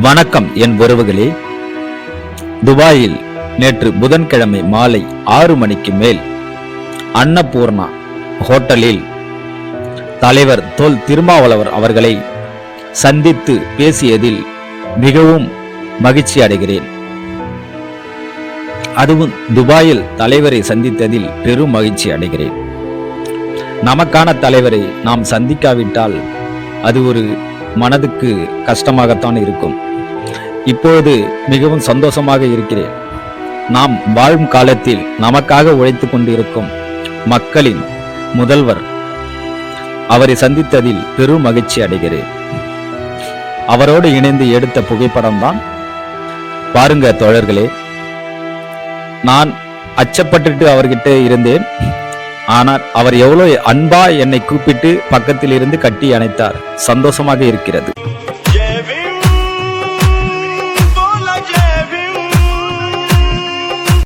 வணக்கம் என் உறவுகளே. துபாயில் நேற்று புதன்கிழமை மாலை ஆறு மணிக்கு மேல் அன்னபூர்ணா ஹோட்டலில் தலைவர் தோல் திருமாவளவர் அவர்களை சந்தித்து பேசியதில் மிகவும் மகிழ்ச்சி அடைகிறேன். அதுவும் துபாயில் தலைவரை சந்தித்ததில் பெரும் மகிழ்ச்சி அடைகிறேன். நமக்கான தலைவரை நாம் சந்திக்காவிட்டால் அது ஒரு மனதுக்கு கஷ்டமாகத்தான் இருக்கும். இப்பொழுது மிகவும் சந்தோஷமாக இருக்கிறேன். நாம் வாழும் காலத்தில் நமக்காக உழைத்துக் கொண்டிருக்கும் மக்களின் முதல்வர் அவரை சந்தித்ததில் பெரும் மகிழ்ச்சி அடைகிறேன். அவரோடு இணைந்து எடுத்த புகைப்படம் தான் பாருங்க தோழர்களே நான் அச்சப்பட்டுட்டு அவர்கிட்ட இருந்தேன். ஆனால் அவர் எவ்வளவு அன்பா என்னை கூப்பிட்டு பக்கத்தில் இருந்து கட்டி அணைத்தார். சந்தோஷமாக இருக்கிறது.